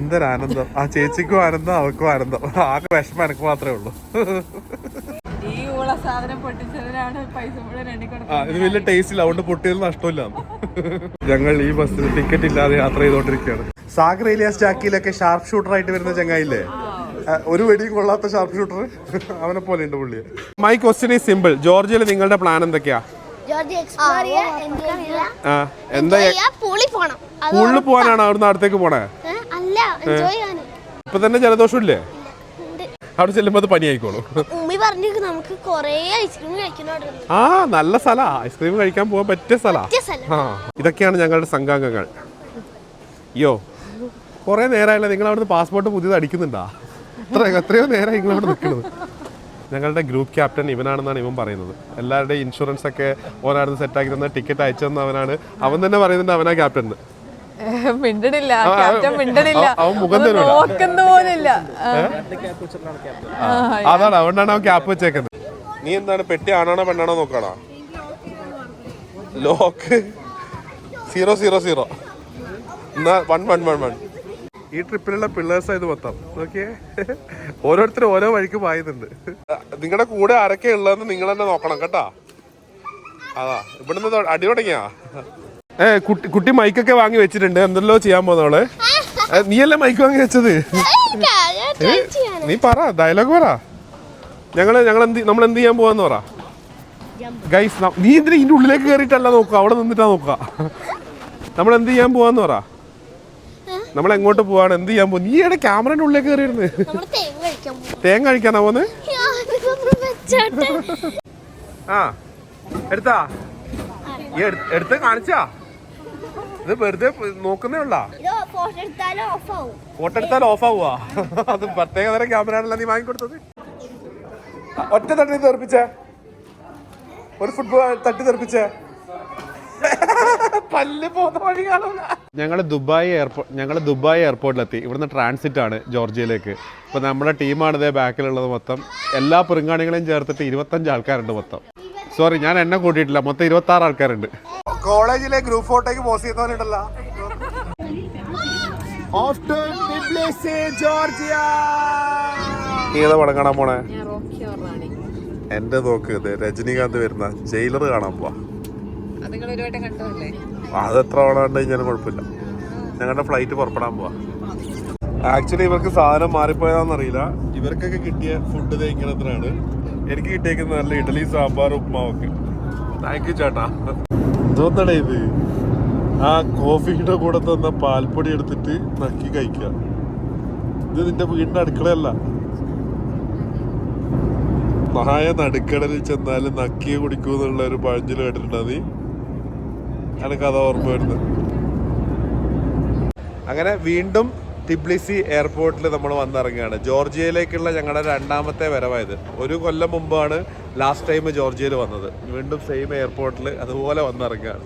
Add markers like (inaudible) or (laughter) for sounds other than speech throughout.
എന്തൊരു ആനന്ദം ആ ചേച്ചിക്കും ആനന്ദം അവൾക്കും ആനന്ദം. ആ വിഷമം എനിക്ക് മാത്രമേ ഉള്ളൂ. ഈ ഉള്ള സാധനം പൊട്ടിച്ചതിനാണ് പൈസ മുഴുവൻ എണ്ണിക്കൊണ്ട് ഇത് വലിയ ടേസ്റ്റ് ഇല്ല. അതുകൊണ്ട് പൊട്ടിയത് നഷ്ടമില്ല. ഞങ്ങൾ ഈ ബസ്സിൽ ടിക്കറ്റ് ഇല്ലാതെ യാത്ര ചെയ്തോണ്ടിരിക്കുകയാണ് സാഗർ ഏലിയാസ് ജാക്കിയിലൊക്കെ ഷാർപ്പ് ഷൂട്ടർ ആയിട്ട് വരുന്ന ചങ്ങായില്ലേ ഒരു വെടിയും കൊള്ളാത്ത ഷാർപ്പ് ഷൂട്ടർ അവനെ പോലെ ഉണ്ട് പുള്ളി. മൈ ക്വസ്റ്റ്യൻ ഈസ് സിമ്പിൾ ജോർജിയയിൽ നിങ്ങളുടെ പ്ലാൻ എന്തൊക്കെയാ? എന്താ പൂളി പോവാനാണ് അവിടുന്ന് അടുത്തേക്ക് പോണേ? അല്ല എൻജോയ് ചെയ്യാന്. ഇപ്പൊ തന്നെ ജലദോഷം ഇല്ലേ അവിടെ ചെല്ലുമ്പോ അത് പനിയായിക്കോളും. ഉമ്മി പറഞ്ഞു നമുക്ക് കൊറേ ഐസ്ക്രീം കഴിക്കണം ആ നല്ല സ്ഥലാ. ഐസ്ക്രീം കഴിക്കാൻ പോകാൻ പറ്റിയ സ്ഥലാ. ആ ഇതൊക്കെയാണ് ഞങ്ങളുടെ സംഘാംഗങ്ങൾ. അയ്യോ കൊറേ നേരമായില്ല നിങ്ങൾ അവിടുന്ന് പാസ്പോർട്ട് പുതിയത് അടിക്കുന്നുണ്ടാ? എത്ര എത്രയോ നേരം നിങ്ങൾ അവിടെ നിൽക്കുന്നത്. ഞങ്ങളുടെ ഗ്രൂപ്പ് ക്യാപ്റ്റൻ ഇവനാണെന്നാണ് ഇവൻ പറയുന്നത്. എല്ലാവരുടെയും ഇൻഷുറൻസ് ഒക്കെ ഓരോ സെറ്റ് ആക്കി തന്ന ടിക്കറ്റ് അയച്ചു തന്ന അവനാണ്. അവൻ തന്നെ പറയുന്നുണ്ട് അവനാ ക്യാപ്റ്റൻ (laughs) മിണ്ടണില്ല ക്യാപ്റ്റൻ മിണ്ടണില്ല. നോക്കുന്ന പോലില്ല. അതാണ് അതുകൊണ്ടാണ് അവൻ ക്യാപ്പ് വെച്ചേക്കുന്നത്. നീ എന്താണ് പെട്ടി ആണാണോ പെണ്ണാണോ നോക്കണോ? ലോക്ക് സീറോ സീറോ സീറോ എന്നാ വൺ വൺ വൺ വൺ ഈ ട്രിപ്പിലുള്ള പിള്ളേഴ്സ് ഇത് മൊത്തം. നോക്കിയേ. ഓരോരുത്തരും ഓരോ വഴിക്ക് പായുന്നുണ്ട്. നിങ്ങളുടെ കൂടെ ആരൊക്കെ ഉള്ളതെന്ന് നിങ്ങൾ തന്നെ നോക്കണം കേട്ടാ? അതാ ഇവിടുന്ന് അടി തുടങ്ങിയാ? ഏ കുട്ടി കുട്ടി മൈക്കൊക്കെ വാങ്ങി വെച്ചിട്ടുണ്ട്. എന്തല്ലോ ചെയ്യാൻ പോന്നവൾ നീയല്ലേ മൈക്ക് വാങ്ങി വെച്ചത്? നീ പറ ഡയലോഗ് പറ. ഞങ്ങൾ ഞങ്ങൾ എന്ത് നമ്മൾ എന്ത് ചെയ്യാൻ പോവാന്ന് പറ. ഗൈസ് നീ എന്തിനാ ഇതിന്റെ ഉള്ളിലേക്ക് കയറിയിട്ടല്ല നോക്കുക? അവിടെ നിന്നിട്ടാ നോക്ക നമ്മൾ എന്ത് ചെയ്യാൻ പോവാന്ന് പറ. നമ്മൾ എങ്ങോട്ട് പോവാണ്? എന്ത് ചെയ്യാൻ പോകും നീ ഇവിടെ ക്യാമറയുടെ ഉള്ളിലേക്ക് കയറിയിരുന്ന് തേങ്ങ കഴിക്കാനാ പോന്ന്? ആ എടുത്താ. എടുത്ത് കാണിച്ചാ. ഇത് വെറുതെ നോക്കുന്നേ ഉള്ളാ. ഇത് ഫോട്ടോ എടുത്താൽ ഓഫ് ആവുക അത് പ്രത്യേക തരം ക്യാമറ ആണല്ലോ നീ വാങ്ങിക്കൊടുത്തത്. ഒറ്റ തട്ടി തെറിപ്പിച്ചേ. ഒരു ഫുട്ബോൾ തട്ടി തെറിപ്പിച്ചേ. പല്ല് പോകുന്ന വഴി കാണൂല. ഞങ്ങൾ ദുബായ് എയർപോർട്ട് ഞങ്ങൾ ദുബായ് എയർപോർട്ടിലെത്തി ഇവിടുന്ന് ട്രാൻസിറ്റ് ആണ് ജോർജിയയിലേക്ക്. ഇപ്പോൾ നമ്മുടെ ടീമാണ് ഇതേ ബാക്കിലുള്ളത് മൊത്തം. എല്ലാ പെറുങ്കാണികളെയും ചേർത്തിട്ട് ഇരുപത്തഞ്ച് ആൾക്കാരുണ്ട് മൊത്തം. സോറി ഞാൻ എന്നെ കൂട്ടിയിട്ടില്ല. മൊത്തം ഇരുപത്തി ആറ് ആൾക്കാരുണ്ട്. കോളേജിലെ ഗ്രൂപ്പ് ഫോട്ടോയ്ക്ക് പോസ് ചെയ്യുന്നവരുണ്ടല്ലോ. ഏതാ പടം കാണാൻ പോണേ? ഞാൻ റോക്കി റാണി എന്റെ നോക്ക് ഇത് രജനീകാന്ത് വരുന്ന ജയിലർ കാണാൻ പോവാ. അത് നിങ്ങൾ ഒരു വട്ടം കണ്ടതല്ലേ? അത് എത്ര തവണ കണ്ടു കഴിഞ്ഞാലും കുഴപ്പമില്ല. ഞങ്ങളുടെ ഫ്ലൈറ്റ് പുറപ്പെടാൻ പോവാ. ആക്ച്വലി ഇവർക്ക് സാധനം മാറിപ്പോയതാണെന്നറിയില്ല ഇവർക്കൊക്കെ കിട്ടിയ ഫുഡ് തേക്കണത്തിനാണ് എനിക്ക് കിട്ടിയേക്കുന്നത് നല്ല ഇഡലി സാമ്പാർ ഉപ്മാവൊക്കെ. താങ്ക് യു ചേട്ടാ. എന്തോന്നടേ ഇത്? ആ കോഫിയുടെ കൂടെ തന്ന പാൽപ്പൊടി എടുത്തിട്ട് നക്കി കഴിക്കുക. ഇത് നിന്റെ വീടിന്റെ അടുക്കളയല്ല. മഹായ നടുക്കടലിൽ ചെന്നാലും നക്കിയെ കുടിക്കൂ എന്നുള്ള ഒരു പഴഞ്ചൊൽ കേട്ടിട്ടുണ്ടോ നീ? എനിക്ക് അതാ ഓർമ്മ വരുന്നത്. അങ്ങനെ വീണ്ടും ടിബ്ലിസി എയർപോർട്ടിൽ നമ്മൾ വന്നിറങ്ങുകയാണ്. ജോർജിയയിലേക്കുള്ള ഞങ്ങളുടെ രണ്ടാമത്തെ വരവായത്. ഒരു കൊല്ലം മുമ്പാണ് ലാസ്റ്റ് ടൈം ജോർജിയയിൽ വന്നത്. വീണ്ടും സെയിം എയർപോർട്ടിൽ അതുപോലെ വന്നിറങ്ങുകയാണ്.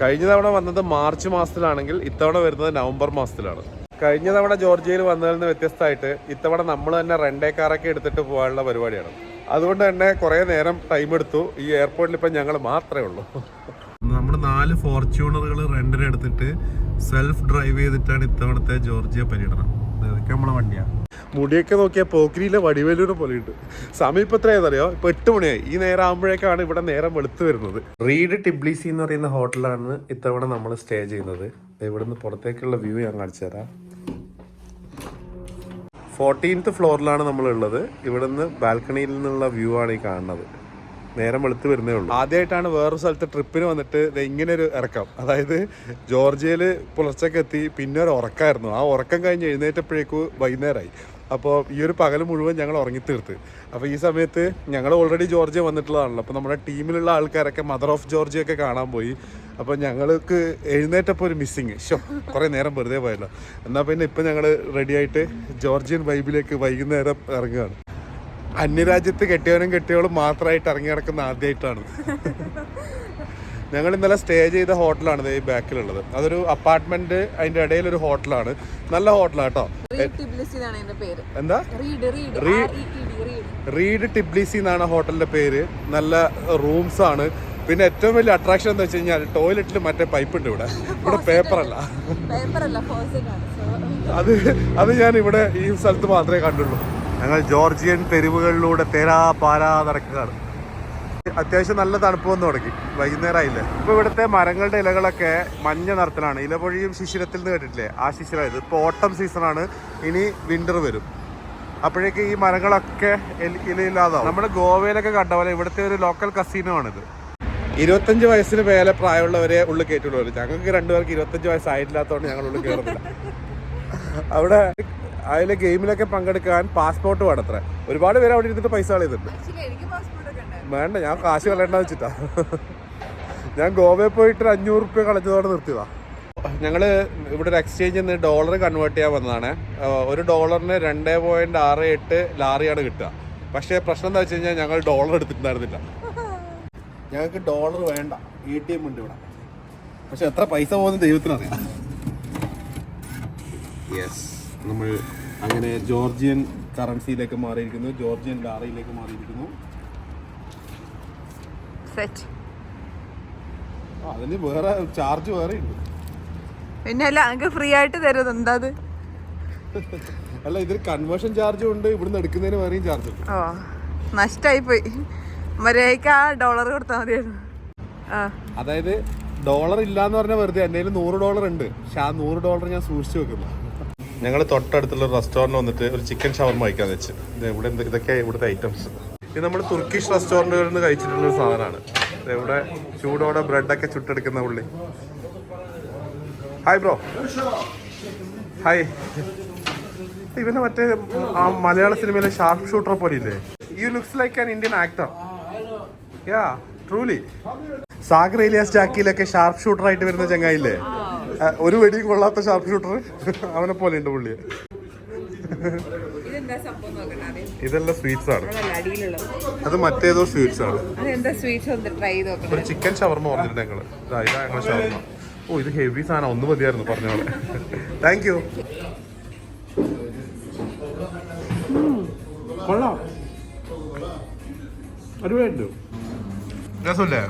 കഴിഞ്ഞ തവണ വന്നത് മാർച്ച് മാസത്തിലാണെങ്കിൽ ഇത്തവണ വരുന്നത് നവംബർ മാസത്തിലാണ്. കഴിഞ്ഞ തവണ ജോർജിയയിൽ വന്നതിൽ നിന്ന് വ്യത്യസ്തമായിട്ട് ഇത്തവണ നമ്മൾ തന്നെ റെൻഡേ കാറൊക്കെ എടുത്തിട്ട് പോകാനുള്ള പരിപാടിയാണ്. അതുകൊണ്ട് തന്നെ കുറേ നേരം ടൈം എടുത്തു. ഈ എയർപോർട്ടിൽ ഇപ്പം ഞങ്ങൾ മാത്രമേ ഉള്ളൂ. നമ്മൾ നാല് ഫോർച്യൂണറുകൾ റെന്റിന് എടുത്തിട്ട് സെൽഫ് ഡ്രൈവ് ചെയ്തിട്ടാണ് ഇത്തവണത്തെ ജോർജിയ പര്യടനം. ഇതൊക്കെ നമ്മളെ വണ്ടിയാണ്. മുടിയൊക്കെ നോക്കിയാൽ പോക്കരിയിലെ പോലെ പോലെയുണ്ട് സമയം ഇപ്പൊ എത്രയാണെന്നറിയോ ഇപ്പൊ എട്ട് മണിയായി. ഈ നേരം ആകുമ്പോഴേക്കാണ് ഇവിടെ നേരം വെളുത്ത് വരുന്നത്. റീഡ് ടിബ്ലിസി എന്ന് പറയുന്ന ഹോട്ടലാണ് ഇത്തവണ നമ്മൾ സ്റ്റേ ചെയ്യുന്നത്. ഇവിടുന്ന് പുറത്തേക്കുള്ള വ്യൂ ഞാൻ കാണിച്ചു തരാം. ഫോർട്ടീൻത്ത് ഫ്ലോറിലാണ് നമ്മൾ ഉള്ളത് ഇവിടുന്ന് ബാൽക്കണിയിൽ നിന്നുള്ള വ്യൂ ആണ് ഈ കാണുന്നത്. നേരം വെളുത്ത് വരുന്നേ ഉള്ളൂ. ആദ്യമായിട്ടാണ് വേറൊരു സ്ഥലത്ത് ട്രിപ്പിന് വന്നിട്ട് ഇങ്ങനെ ഒരു ഇറക്കം. അതായത് ജോർജിയയിൽ പുലർച്ചയ്ക്ക് എത്തി പിന്നെ ഒരു ഉറക്കമായിരുന്നു ആ ഉറക്കം കഴിഞ്ഞ് എഴുന്നേറ്റപ്പോഴേക്കും വൈകുന്നേരമായി അപ്പോൾ ഈ ഒരു പകൽ മുഴുവൻ ഞങ്ങൾ ഉറങ്ങി തീർത്ത് അപ്പോൾ ഈ സമയത്ത് ഞങ്ങൾ ഓൾറെഡി ജോർജിയ വന്നിട്ടുള്ളതാണല്ലോ. അപ്പോൾ നമ്മുടെ ടീമിലുള്ള ആൾക്കാരൊക്കെ മദർ ഓഫ് ജോർജിയ ഒക്കെ കാണാൻ പോയി. അപ്പോൾ ഞങ്ങൾക്ക് എഴുന്നേറ്റപ്പോൾ ഒരു മിസ്സിങ് ഷോ കുറേ നേരം വെറുതെ പോയല്ലോ. എന്നാൽ പിന്നെ ഇപ്പം ഞങ്ങൾ റെഡിയായിട്ട് ജോർജിയൻ വൈബിലേക്ക് വൈകുന്നേരം ഇറങ്ങുകയാണ്. അന്യരാജ്യത്ത് കെട്ടിയവനും കെട്ടിയവളും മാത്രമായിട്ട് ഇറങ്ങി നടക്കുന്ന ആദ്യമായിട്ടാണ് ഞങ്ങൾ ഇന്നലെ സ്റ്റേ ചെയ്ത ഹോട്ടലാണ് ഈ ബാക്കിലുള്ളത്. അതൊരു അപ്പാർട്ട്മെന്റ് അതിന്റെ ഇടയിൽ ഒരു ഹോട്ടലാണ്. നല്ല ഹോട്ടലാണ് കേട്ടോ. എന്താ? Read read. ടിബ്ലിസി എന്നാണ് ഹോട്ടലിന്റെ പേര്. നല്ല റൂംസ് ആണ്. പിന്നെ ഏറ്റവും വലിയ അട്രാക്ഷൻ എന്താ വെച്ച് കഴിഞ്ഞാൽ ടോയ്ലറ്റിൽ മറ്റേ പൈപ്പ് ഉണ്ട് ഇവിടെ. ഇവിടെ പേപ്പർ അല്ല. അത് അത് ഞാൻ ഇവിടെ ഈ സ്ഥലത്ത് മാത്രമേ കണ്ടുള്ളൂ. ഞങ്ങൾ ജോർജിയൻ തെരുവുകളിലൂടെ തേരാ പാരാ നടക്കുകയാണ്. അത്യാവശ്യം നല്ല തണുപ്പ് വന്ന് തുടങ്ങി. വൈകുന്നേരമായില്ലേ? ഇപ്പൊ ഇവിടുത്തെ മരങ്ങളുടെ ഇലകളൊക്കെ മഞ്ഞ നിറത്തിലാണ്. ഇലപൊഴിയും ശിശിരത്തിൽ നിന്ന് കേട്ടിട്ടില്ലേ? ആ ശിശിരായത് ഇപ്പൊ ഓട്ടം സീസണാണ് ഇനി വിന്റർ വരും. അപ്പോഴേക്ക് ഈ മരങ്ങളൊക്കെ ഇല- ഇലയില്ലാതാവും. നമ്മുടെ ഗോവയിലൊക്കെ കണ്ട പോലെ ഇവിടുത്തെ ഒരു ലോക്കൽ കസീനോ ആണിത്. ഇരുപത്തഞ്ച് വയസ്സിന് മേലെ പ്രായമുള്ളവരെ ഉള്ളിൽ കയറ്റുള്ളൂ ഞങ്ങൾക്ക് രണ്ടുപേർക്ക് ഇരുപത്തഞ്ച് വയസ്സായിട്ടില്ലാത്തതുകൊണ്ട് ഞങ്ങൾ ഉള്ളിൽ കയറുന്നില്ല അവിടെ അതിലെ ഗെയിമിലൊക്കെ പങ്കെടുക്കാൻ പാസ്പോർട്ട് വേണത്ര. ഒരുപാട് പേര് അവിടെ ഇരുന്നിട്ട് പൈസ കളയുന്നുണ്ട്. വേണ്ട ഞാൻ കാശ് കളയണ്ട വെച്ചിട്ടാ. ഞാൻ ഗോവയിൽ പോയിട്ട് ഒരു അഞ്ഞൂറ് റുപ്യ കളഞ്ഞതോടെ നിർത്തിയതാ. ഞങ്ങൾ ഇവിടെ ഒരു എക്സ്ചേഞ്ചിൽ നിന്ന് ഡോളർ കൺവേർട്ട് ചെയ്യാൻ വന്നതാണ്. ഒരു ഡോളറിന് രണ്ട് പോയിന്റ് ആറ് എട്ട് ലാറിയാണ് കിട്ടുക. പക്ഷേ പ്രശ്നം എന്താ വെച്ച് കഴിഞ്ഞാൽ ഞങ്ങൾ ഡോളർ എടുത്തിട്ടുണ്ടായിരുന്നില്ല. ഞങ്ങൾക്ക് ഡോളർ വേണ്ട. എ ടി എം ഉണ്ട് ഇവിടെ. പക്ഷെ എത്ര പൈസ പോകുന്ന ദൈവത്തിനറിയാം യെസ് നമ്മൾ അങ്ങനെ ജോർജിയൻ കറൻസിയിലേക്ക് മാറിയിരിക്കുന്നു. ജോർജിയൻ ലാറിയിലേക്ക് മാറിയിരിക്കുന്നു. സെറ്റ് അതിന് വേറെ ചാർജ് വേറെ ഉണ്ട്. പിന്നെ അല്ല അങ്ങ് ഫ്രീ ആയിട്ട് തരുന്നത് എന്താ അത്? (laughs) അല്ല ഇതിൽ കൺവേർഷൻ ചാർജും ഉണ്ട്. ഇവിടുന്ന് എടുക്കുന്നതിന് വേറെയും ചാർജ് ഉണ്ട്. ഓ നഷ്ടായി പോയി. മര്യാദയ്ക്ക് ആ ഡോളർ കൊടുത്താൽ മതിയായിരുന്നു. അതായത് ഡോളർ ഇല്ലാന്ന് പറഞ്ഞാൽ വെറുതെ. എന്റെ കയ്യിൽ നൂറ് ഡോളർ ഉണ്ട്. പക്ഷെ ആ നൂറ് ഡോളർ ഞാൻ സൂക്ഷിച്ചു വെക്കുന്നു. ഞങ്ങൾ തൊട്ടടുത്തുള്ള റെസ്റ്റോറന്റ് വന്നിട്ട് ഒരു ചിക്കൻ ഷവർമ കഴിക്കാൻ വെച്ച്. ഇവിടെ ഇതൊക്കെ ഇവിടുത്തെ ഐറ്റംസ് ഇത് നമ്മൾ തുർക്കിഷ് റെസ്റ്റോറന്റുകളിൽ നിന്ന് കഴിച്ചിട്ടുള്ള ഒരു സാധനമാണ്. ഇവിടെ ചൂടോടെ ബ്രെഡൊക്കെ ചുട്ടെടുക്കുന്ന പുള്ളി. ഹായ് ബ്രോ ഹായ് ഇവനെ മറ്റേ ആ മലയാള സിനിമയിലെ ഷാർപ്പ് ഷൂട്ടർ പോലെ ഇല്ലേ? You looks like an Indian actor yeah truly Sagar alias ജാക്കിയിലൊക്കെ sharp shooter ആയിട്ട് വരുന്ന ചങ്ങായില്ലേ ഒരു വെടിയും കൊള്ളാത്ത ഷാർപ്പ് ഷൂട്ടർ അവനെ പോലെ ഉണ്ട് പുള്ളി ഇതെല്ലാം സ്വീറ്റ്സ് ആണ്. അത് മറ്റേതോ സ്വീറ്റ്സ് ആണ്. ഒരു ചിക്കൻ ഷവർമ പറഞ്ഞിട്ടുണ്ട് ഞങ്ങൾ. ഇതാ ഇതാ ഞങ്ങളെ ഷവർമ ഓ ഇത് ഹെവി സാധനം. ഒന്ന് മതിയായിരുന്നു പറഞ്ഞ പോലെ. താങ്ക് യു കൊള്ളാം. അടിപൊളിയുണ്ട് രസമല്ലേ?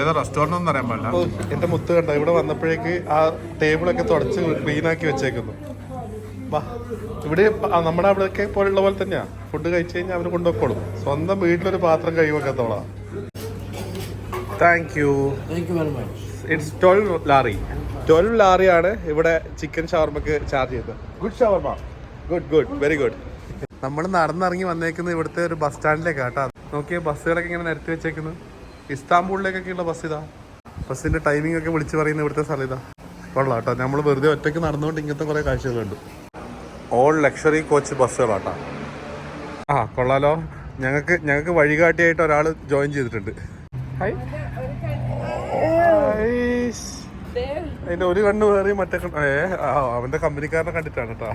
ഏതാ റെസ്റ്റോറന്റ് ഒന്നും അറിയാൻ പാടില്ല. എന്റെ മുത്ത് കണ്ട ഇവിടെ വന്നപ്പോഴേക്ക് ആ ടേബിളൊക്കെ തുടച്ച് ക്ലീൻ ആക്കി വെച്ചേക്കുന്നു. വാ ഇവിടെ നമ്മുടെ അവിടെയൊക്കെ പോലുള്ള പോലെ തന്നെയാ. ഫുഡ് കഴിച്ചു കഴിഞ്ഞാൽ അവർ കൊണ്ടുപോയിക്കോളും. സ്വന്തം വീട്ടിലൊരു പാത്രം കഴിവെക്കത്തോളാം thank you it's twelve lari twelve ലാറിയാണ് ഇവിടെ ചിക്കൻ ഷവർമക്ക് ചാർജ് ചെയ്തത്. Good shawarma good good very good നമ്മൾ നടന്നിറങ്ങി വന്നേക്കുന്നത് ഇവിടുത്തെ ഒരു ബസ് സ്റ്റാൻഡിലേക്കാട്ടോ നോക്കിയ ബസ്സുകളൊക്കെ ഇങ്ങനെ നിരത്തി വെച്ചേക്കുന്നു. ഇസ്താംബൂളിലേക്കൊക്കെയുള്ള ബസ് ഇതാ. ബസ്സിന്റെ ടൈമിംഗ് ഒക്കെ വിളിച്ചു പറയുന്ന ഇവിടുത്തെ സ്ഥലം ഇതാ. കൊള്ളാം കേട്ടോ. നമ്മൾ വെറുതെ ഒറ്റയ്ക്ക് നടന്നുകൊണ്ട് ഇങ്ങനത്തെ കുറേ കാഴ്ചകളുണ്ട് ഓൾ ലക്ഷറി കോച്ച് ബസ്സുകളാട്ടാ ആ കൊള്ളാലോ. ഞങ്ങൾക്ക് ഞങ്ങൾക്ക് വഴികാട്ടിയായിട്ട് ഒരാൾ ജോയിൻ ചെയ്തിട്ടുണ്ട്. അതിന്റെ ഒരു കണ്ണ് വേറെ മറ്റേ ഏ അവന്റെ കമ്പനിക്കാരനെ കണ്ടിട്ടാണ് കേട്ടോ.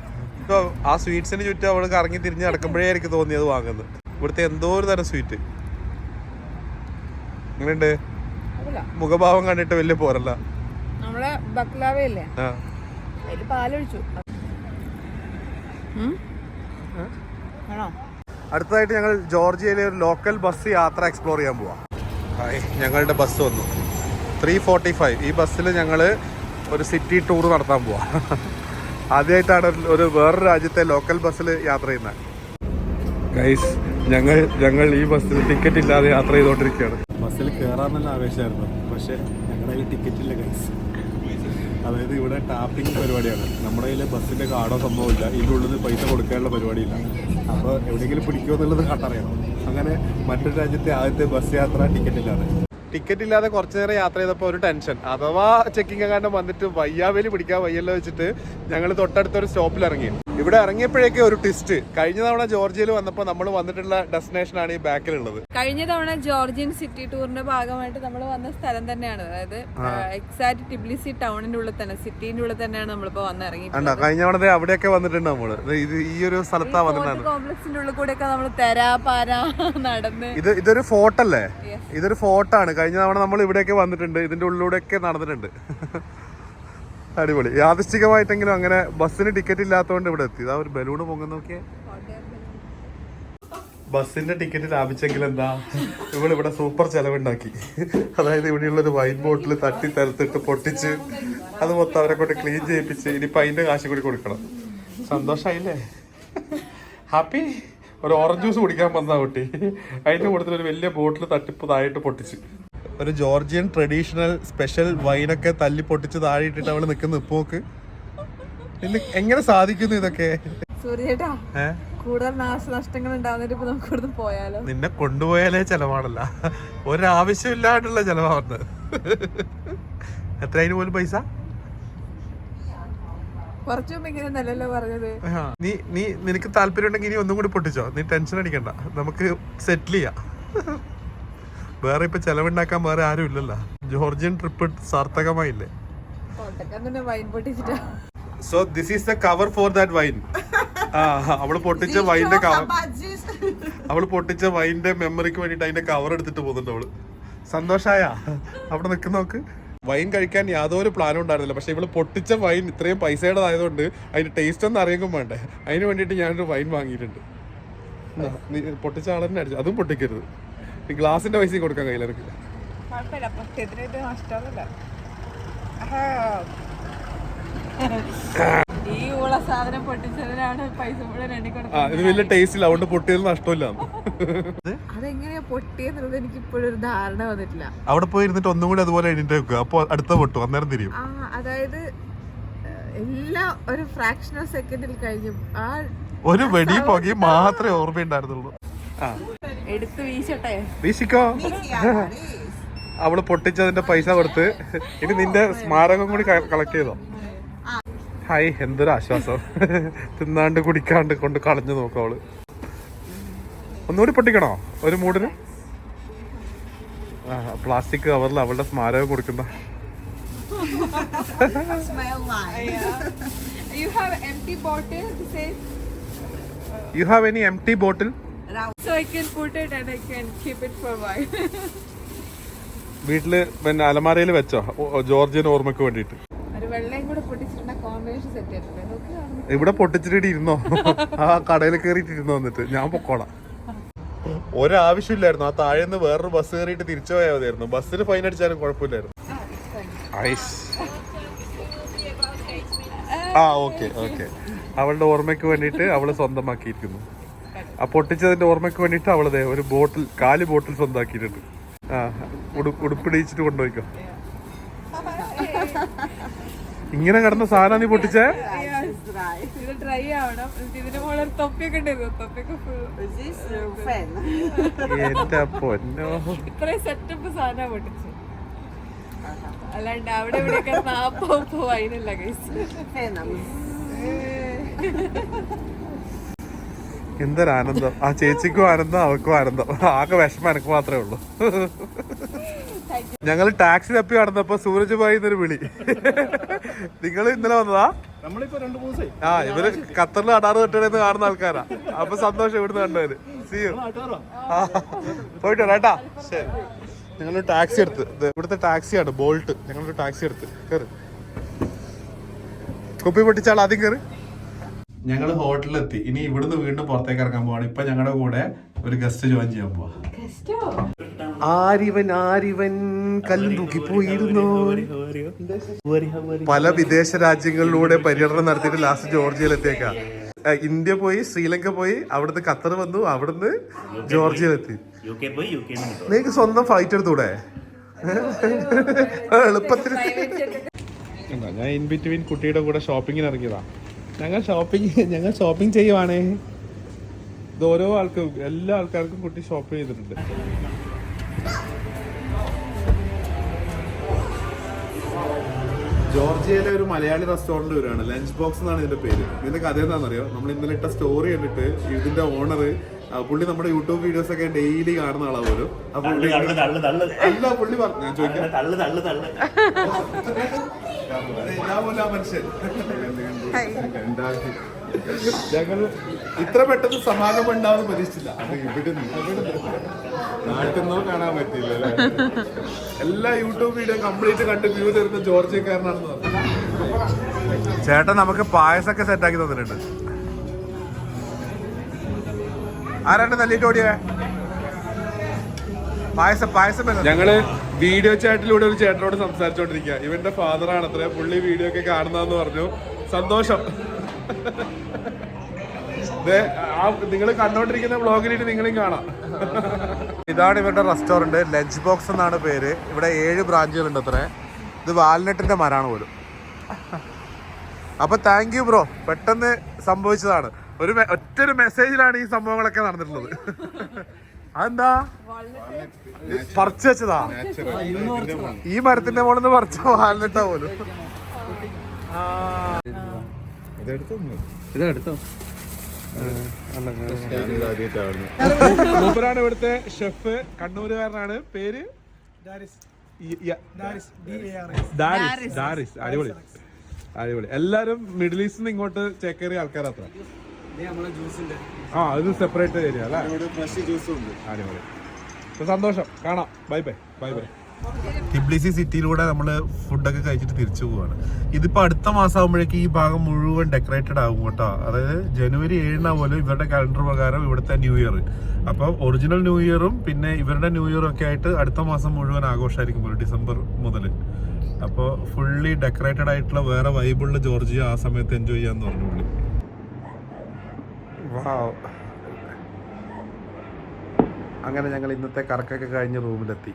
ആ സ്വീറ്റ്സിന് ചുറ്റും അവൾക്ക് കറങ്ങി തിരിഞ്ഞ് നടക്കുമ്പോഴേ എനിക്ക് തോന്നിയത് വാങ്ങുന്നത്. ഇവിടുത്തെ എന്തോ ഒരു തരം സ്വീറ്റ് എങ്ങനെയുണ്ട് മുഖഭാവം കണ്ടിട്ട് വലിയ പോരല്ല. നമ്മളെ ബക്ലാവയല്ലേ? പാലൊഴിച്ചു. അടുത്തതായിട്ട് ഞങ്ങൾ ജോർജിയയിലെ ഒരു ലോക്കൽ ബസ് യാത്ര എക്സ്പ്ലോർ ചെയ്യാൻ പോവാം. ഹായ് ഞങ്ങളുടെ ബസ് വന്നു. ത്രീ ഫോർട്ടി ഫൈവ് ഈ ബസ്സിൽ ഞങ്ങൾ ഒരു സിറ്റി ടൂർ നടത്താൻ പോവാം. (laughs) ആദ്യമായിട്ടാണ് ഒരു- ഒരു വേറൊരു രാജ്യത്തെ ലോക്കൽ ബസ്സിൽ യാത്ര ചെയ്യുന്നത്. ഗൈസ് ഞങ്ങൾ ഞങ്ങൾ ഈ ബസ്സിൽ ടിക്കറ്റ് ഇല്ലാതെ യാത്ര ചെയ്തുകൊണ്ടിരിക്കുകയാണ് ബസ്സിൽ കയറാമെന്നുള്ള ആവേശമായിരുന്നു. പക്ഷേ ഞങ്ങളുടെ കയ്യിൽ ടിക്കറ്റ് ഇല്ല കൈസ് അതായത് ഇവിടെ ടാപ്പിംഗ് പരിപാടിയാണ്. നമ്മുടെ കയ്യിൽ ബസ്സിന്റെ കാർഡോ സംഭവമില്ല ഇതിന്റെ ഉള്ളിൽ പൈസ കൊടുക്കാനുള്ള പരിപാടിയില്ല. അപ്പോൾ എവിടെയെങ്കിലും പിടിക്കുമോ എന്നുള്ളത് കട്ടറിയണം അങ്ങനെ മറ്റൊരു രാജ്യത്തെ ആദ്യത്തെ ബസ് യാത്ര ടിക്കറ്റ് ഇല്ലാതെ. ടിക്കറ്റ് ഇല്ലാതെ കുറച്ച് നേരം യാത്ര ചെയ്തപ്പോൾ ഒരു ടെൻഷൻ അഥവാ ചെക്കിംഗ് എങ്ങാണ്ട് വന്നിട്ട് വയ്യാവേലി പിടിക്കാൻ വയ്യല്ലോ വെച്ചിട്ട് ഞങ്ങൾ തൊട്ടടുത്തൊരു സ്റ്റോപ്പിൽ ഇറങ്ങി. ഇവിടെ ഇറങ്ങിയപ്പോഴേക്ക് ഒരു ട്വിസ്റ്റ് കഴിഞ്ഞ തവണ ജോർജിയയിൽ വന്നപ്പോൾ നമ്മൾ വന്നിട്ടുള്ള ഡെസ്റ്റിനേഷൻ ആണ് ഈ ബാക്കിലുള്ളത്. കഴിഞ്ഞ തവണ ജോർജിയൻ സിറ്റി ടൂറിന്റെ ഭാഗമായിട്ട് നമ്മൾ വന്ന സ്ഥലം തന്നെയാണ്. അതായത് എക്സാക്ട് ടിബ്ലിസി ടൗണിന്റെ ഉള്ളിൽ തന്നെ സിറ്റിന്റെ ഉള്ളിൽ തന്നെയാണ് നമ്മളിപ്പോ വന്ന് ഇറങ്ങി കഴിഞ്ഞ തവണ അവിടെയൊക്കെ വന്നിട്ടുണ്ട് നമ്മൾ. ഇത് ഈ ഒരു സ്ഥലത്താ കോംപ്ലക്സിന്റെ ഉള്ളിൽ കൂടെ ഒക്കെ നമ്മൾ തെരാ പാര നടന്ന്. ഇത് ഇതൊരു ഫോർട്ടല്ലേ ഇതൊരു ഫോർട്ടാണ് കഴിഞ്ഞ തവണ നമ്മൾ ഇവിടെയൊക്കെ വന്നിട്ടുണ്ട്. ഇതിന്റെ ഉള്ളിലൂടെയൊക്കെ നടന്നിട്ടുണ്ട്. (laughs) അടിപൊളി. യാദൃശ്ചികമായിട്ടെങ്കിലും അങ്ങനെ ബസ്സിന് ടിക്കറ്റ് ഇല്ലാത്തതുകൊണ്ട് ഇവിടെ എത്തി. ഇതാ ഒരു ബലൂണ് പൊങ്ങുന്ന നോക്കിയേ. ബസ്സിന്റെ ടിക്കറ്റ് ലാഭിച്ചെങ്കിൽ എന്താ? ഇവൾ ഇവിടെ സൂപ്പർ ചെലവുണ്ടാക്കി. അതായത് ഇവിടെയുള്ള ഒരു വൈൻ ബോട്ടിൽ തട്ടി തരത്തിട്ട് പൊട്ടിച്ച് അത് മൊത്തം അവരെ കൊണ്ട് ക്ലീൻ ചെയ്യിപ്പിച്ച് ഇനിയിപ്പോ അതിന്റെ കാശ് കൂടി കൊടുക്കണം. സന്തോഷായില്ലേ? ഹാപ്പി ഒരു ഓറഞ്ച് ജ്യൂസ് കുടിക്കാൻ വന്നാ കുട്ടി. അതിന്റെ കൂടുതൽ ഒരു വലിയ ബോട്ടിൽ തട്ടിപ്പ് താഴെയിട്ട് പൊട്ടിച്ച്. ഒരു ജോർജിയൻ ട്രഡീഷണൽ സ്പെഷ്യൽ വൈനൊക്കെ തല്ലി പൊട്ടിച്ച് താഴെ ഇട്ടിട്ട് അവൾ നിൽക്കുന്ന ഇപ്പോക്ക് പിന്നെ എങ്ങനെ സാധിക്കുന്നു ഇതൊക്കെ? സൂര്യേട്ടാ ഏഹ് കൂടുതൽ നാശനഷ്ടങ്ങൾ ഉണ്ടാവുന്നിട്ട് നമുക്ക് ഇവിടുന്ന് പോയാലോ? നിന്നെ കൊണ്ടുപോയാലേ ചെലവാണല്ല. ഒരാവശ്യമില്ലാണ്ടുള്ള ചെലവാണ് വന്നത് എത്ര അതിന് പോലും പൈസ? കുറച്ചു മുമ്പ് ഇങ്ങനെ നല്ലല്ലോ പറഞ്ഞത്. നീ നീ നിനക്ക് താല്പര്യം ഉണ്ടെങ്കിൽ ഇനി ഒന്നും കൂടി പൊട്ടിച്ചോ. നീ ടെൻഷൻ അടിക്കണ്ട. നമുക്ക് സെറ്റിൽ ചെയ്യാം. വേറെ ഇപ്പൊ ചെലവുണ്ടാക്കാൻ വേറെ ആരും ഇല്ലല്ലോ. Georgian trip സാർത്ഥകമായില്ലേ? So this is the cover for that wine അവൾ പൊട്ടിച്ച വൈന്റെ കവർ അവൾ പൊട്ടിച്ച വൈന്റെ മെമ്മറിക്ക് വേണ്ടിട്ട് അതിന്റെ കവർ എടുത്തിട്ട് പോകുന്നുണ്ട് അവൾ. സന്തോഷായ? അവിടെ നിൽക്കുന്ന നോക്ക്. വൈൻ കഴിക്കാൻ യാതൊരു പ്ലാനും ഉണ്ടായിരുന്നില്ല. പക്ഷെ ഇവൾ പൊട്ടിച്ച വൈൻ ഇത്രയും പൈസയുടെ ആയതുകൊണ്ട് അതിന്റെ ടേസ്റ്റ് ഒന്നും അറിയുമ്പോൾ വേണ്ടേ. അതിന് വേണ്ടിയിട്ട് ഞാനൊരു വൈൻ വാങ്ങിയിട്ടുണ്ട്. പൊട്ടിച്ച ആളെന്നെ അടിച്ചു. അതും പൊട്ടിക്കരുത്. ഗ്ലാസിന്റെ പൈസ കൊടുക്കാൻ കയ്യിൽ എനിക്ക്. കുഴപ്പമില്ല പ്രത്യത്തിനായിട്ട് നഷ്ടമൊന്നുമില്ല. ഈ ഊള സാധനം പൊട്ടിച്ചതിനാണ് പൈസ മുഴുവൻ ഇത് വലിയ ടേസ്റ്റ് ഇല്ല അതുകൊണ്ട് പൊട്ടിയതിൽ നഷ്ടമില്ല. അതെങ്ങനെയാ പൊട്ടിയെന്നുള്ളത് എനിക്ക് ഇപ്പോഴും ഒരു ധാരണ വന്നിട്ടില്ല. അവിടെ പോയി ഇരുന്നിട്ട് ഒന്നും കൂടി അതുപോലെ എണ്ണിട്ട് വെക്കുക. അപ്പോൾ അടുത്ത പൊട്ടും അന്നേരം തിരിയും. ആ അതായത് എല്ലാ എല്ലാം ഒരു ഫ്രാക്ഷൻ ഓഫ് സെക്കൻഡിൽ കഴിഞ്ഞു. ആ ഒരു വെടി പുകയും മാത്രമേ ഓർമ്മയുണ്ടായിരുന്നുള്ളൂ. ആ. എടുത്ത് വീശട്ടെ. വീശിക്കോ? അവൾ പൊട്ടിച്ചതിന്റെ പൈസ കൊടുത്ത് ഇനി നിന്റെ സ്മാരകം കൂടി കളക്ട് ചെയ്തോ? ഹായ് എന്തൊരു ആശ്വാസം. തിന്നാണ്ട് കുടിക്കാണ്ട് കൊണ്ട് കളഞ്ഞു നോക്കും അവൾ. ഒന്നുകൂടി പൊട്ടിക്കണോ? ഒരു മൂടിന്? ആ പ്ലാസ്റ്റിക് കവറിൽ അവളുടെ സ്മാരകം കൊടുക്കുന്ന. You have empty bottle I can put it and I can keep it for a while. വീട്ടിൽ പിന്നെ അലമാരയിൽ വെച്ചോ? ജോർജിന് ജോർജിയൻ ഓർമ്മക്ക് വേണ്ടിട്ട്. ഇവിടെ പൊട്ടിച്ചിട്ട് ഇരുന്നോ? ആ കടയിൽ കയറിയിട്ട് ഇരുന്നോ എന്നിട്ട്. ഞാൻ പൊക്കോളാം. ഒരാവശ്യമില്ലായിരുന്നു. ആ താഴെ നിന്ന് വേറൊരു ബസ് കയറിയിട്ട് തിരിച്ചു പോയാൽ മതിയായിരുന്നു. ബസ്സിന് ഫൈൻ അടിച്ചാലും കുഴപ്പമില്ലായിരുന്നു. ഐസ് ആ ഓക്കെ ഓക്കെ അവളുടെ ഓർമ്മയ്ക്ക് വേണ്ടിയിട്ട് അവൾ സ്വന്തമാക്കിയിരിക്കുന്നു. ആ പൊട്ടിച്ചതിന്റെ ഓർമ്മയ്ക്ക് വേണ്ടിട്ട് അവളത് ദേ ഒരു ബോട്ടിൽ കാൽ ബോട്ടിൽ സ്വന്തമാക്കിയിട്ടുണ്ട് ആ ഉടു- ഉടുപ്പിടിച്ചിട്ട് കൊണ്ടുപോയിക്കോ. ഇങ്ങനെ കിടന്ന സാധനം നീ പൊട്ടിച്ചേ? എന്റെ പൊന്നോ. ഇത്രയും സെറ്റപ്പ് സാധനം പൊട്ടിച്ചു അല്ലാണ്ട് അവിടെ ഇവിടെ നാപ്പോ ഉപ്പോ വൈനല്ല കഴിച്ചു എന്തൊരു ആനന്ദം ആ ചേച്ചിക്കും ആനന്ദം അവൾക്കും ആനന്ദം. ആകെ വിഷമം എനിക്ക് മാത്രമേ ഉള്ളൂ. ഞങ്ങൾ ടാക്സി തപ്പി നടന്നപ്പോ സൂരജ് ഭായി എന്നൊരു വിളി. നിങ്ങൾ ഇന്നലെ വന്നതാ? ആ ഇവർ ഖത്തറിൽ അടാറ് കെട്ടണെന്ന് കാണുന്ന ആൾക്കാരാ. അപ്പൊ സന്തോഷം ഇവിടുന്ന് കണ്ടവര്. സി യു ആ പോയിട്ട് ശരി. ഞങ്ങളൊരു ടാക്സി എടുത്ത്. ഇവിടുത്തെ ടാക്സിയാണ് ബോൾട്ട്. ഞങ്ങളൊരു ടാക്സി എടുത്ത്. കയറി കുപ്പി പൊട്ടിച്ചാൽ ആദ്യം കയറി ഞങ്ങൾ ഹോട്ടലിലെത്തി. ഇനി ഇവിടുന്ന് വീണ്ടും പുറത്തേക്ക് ഇറങ്ങാൻ പോവാണ്. ഇപ്പൊ ഞങ്ങളുടെ കൂടെ ഒരു ഗസ്റ്റ് ജോയിൻ ചെയ്യാൻ പോവാ. ആരിവൻ ആരിവൻ കല്ലും തൂക്കി പോയിരുന്നു. പല വിദേശ രാജ്യങ്ങളിലൂടെ പര്യടനം നടത്തിയിട്ട് ലാസ്റ്റ് ജോർജിയയിലെത്തിയേക്കാ. ഇന്ത്യ പോയി ശ്രീലങ്ക പോയി അവിടുന്ന് ഖത്തർ വന്നു അവിടുന്ന് ജോർജിയയിലെത്തി. എത്തി കെ പോയി യു കെ നിനക്ക് സ്വന്തം ഫ്ലൈറ്റ് എടുത്തൂടെ? (laughs) എളുപ്പത്തിൽ. ഞാൻ ഇൻ ബിറ്റ്വീൻ കുട്ടിയുടെ കൂടെ ഷോപ്പിങ്ങിന് ഇറങ്ങിയതാ. ഞങ്ങൾ ഷോപ്പിംഗ് ഞങ്ങൾ ഷോപ്പിംഗ് ചെയ്യുവാണേ. ഇത് ഓരോ ആൾക്കും എല്ലാ ആൾക്കാർക്കും കുട്ടി ഷോപ്പ് ചെയ്തിട്ടുണ്ട്. ജോർജിയയിലെ ഒരു മലയാളി റെസ്റ്റോറന്റ് വരികയാണ് ലഞ്ച് ബോക്സ് എന്നാണ് ഇതിന്റെ പേര്. ഇതിന്റെ കഥ എന്താണെന്നറിയോ? നമ്മൾ ഇന്നലെ ഇട്ട സ്റ്റോറി കണ്ടിട്ട് ഇതിന്റെ ഓണർ പുള്ളി നമ്മുടെ യൂട്യൂബ് വീഡിയോസ് ഒക്കെ ഡെയിലി കാണുന്ന ആളാ പോലും. അല്ല പുള്ളി പറഞ്ഞു. ഞാൻ ചോദിക്കാം. തള്ളു തള്ളു തള്ളു. ഞാൻ പോലെ ആ മനുഷ്യൻ. ഞങ്ങൾ ഇത്ര പെട്ടെന്ന് സമാഗമം ഉണ്ടാവുന്ന പ്രതീക്ഷിച്ചില്ല. അത് ഇവിടുന്ന് നാട്ടിൽ നിന്നോ കാണാൻ പറ്റില്ല അല്ലേ? എല്ലാ യൂട്യൂബ് വീഡിയോ കംപ്ലീറ്റ് കണ്ട് വ്യൂ തരുന്ന ജോർജിയക്കാരനാണെന്ന് പറഞ്ഞു. ചേട്ടൻ നമുക്ക് പായസൊക്കെ സെറ്റാക്കി തന്നിട്ടുണ്ട്. ആരാണ്ട് തല്ലിട്ട് ഓടിയേ. പായസം പായസം ഞങ്ങൾ വീഡിയോ ചാറ്റിലൂടെ ഒരു ചേട്ടനോട് സംസാരിച്ചോണ്ടിരിക്കുക ഇവന്റെ ഫാദറാണ് അത്ര പുള്ളി വീഡിയോ ഒക്കെ കാണുന്നതെന്ന് പറഞ്ഞു. സന്തോഷം. നിങ്ങൾ കണ്ടോണ്ടിരിക്കുന്ന ബ്ലോഗിലിട്ട് നിങ്ങളും കാണാം. ഇതാണ് ഇവരുടെ റെസ്റ്റോറന്റ് ലഞ്ച് ബോക്സ് എന്നാണ് പേര്. ഇവിടെ ഏഴ് ബ്രാഞ്ചുകളുണ്ട് അത്ര. ഇത് വാൽനട്ടിന്റെ മരാണ് പോലും. അപ്പൊ താങ്ക് യു ബ്രോ പെട്ടെന്ന് സംഭവിച്ചതാണ്. ഒരു ഒറ്റൊരു മെസ്സേജിലാണ് ഈ സംഭവങ്ങളൊക്കെ നടന്നിട്ടുള്ളത്. അതെന്താ? പറിച്ചു വെച്ചതാ. ഈ മരത്തിന്റെ മുകളിൽ നിന്ന് പറിച്ച വാൽനട്ടാ പോലും. ഇതെടുത്തോ. മൂപ്പരാണ് ഇവിടുത്തെ ഷെഫ് കണ്ണൂരുകാരനാണ്. പേര്? ഈ- യ- ഡാരിസ്. ഡാരിസ്. അടിപൊളി. അടിപൊളി. എല്ലാരും മിഡിൽ ഈസ്റ്റിൽ നിന്ന് ഇങ്ങോട്ട് ചേക്കേറിയ ആൾക്കാരത്ര ആ ഇത് സെപ്പറേറ്റ് ഏരിയ അല്ലേ? അടിപൊളി. സന്തോഷം. കാണാം. Bye bye bye bye Tbilisi സിറ്റിയിലൂടെ നമ്മൾ ഫുഡൊക്കെ കഴിച്ചിട്ട് തിരിച്ചു പോവാണ്. ഇതിപ്പോൾ അടുത്ത മാസം ആകുമ്പോഴേക്കും ഈ ഭാഗം മുഴുവൻ ഡെക്കറേറ്റഡ് ആകും കേട്ടോ. അതായത് ജനുവരി ഏഴിനാ പോലും ഇവരുടെ കലണ്ടർ പ്രകാരം ഇവിടുത്തെ ന്യൂ ഇയർ അപ്പോൾ ഒറിജിനൽ ന്യൂ ഇയറും പിന്നെ ഇവരുടെ ന്യൂ ഇയറും ഒക്കെ ആയിട്ട് അടുത്ത മാസം മുഴുവൻ ആഘോഷമായിരിക്കും പോലും ഡിസംബർ മുതൽ അപ്പോൾ ഫുള്ളി ഡെക്കറേറ്റഡ് ആയിട്ടുള്ള വേറെ വൈബിളിൽ ജോർജിയ ആ സമയത്ത് എൻജോയ് ചെയ്യാന്ന് പറഞ്ഞു അങ്ങനെ ഞങ്ങൾ ഇന്നത്തെ കറക്കൊക്കെ കഴിഞ്ഞ് റൂമിലെത്തി.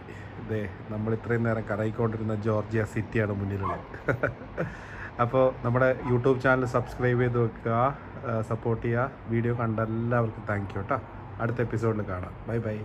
ഇതേ നമ്മൾ ഇത്രയും നേരം കറയിക്കൊണ്ടിരുന്ന ജോർജിയ സിറ്റിയാണ് മുന്നിലുള്ളത്. (laughs) അപ്പോൾ നമ്മുടെ യൂട്യൂബ് ചാനൽ സബ്സ്ക്രൈബ് ചെയ്ത് വെക്കുക സപ്പോർട്ട് ചെയ്യുക. വീഡിയോ കണ്ട എല്ലാവർക്കും താങ്ക് യു കേട്ടോ. അടുത്ത എപ്പിസോഡിൽ കാണാം. Bye bye.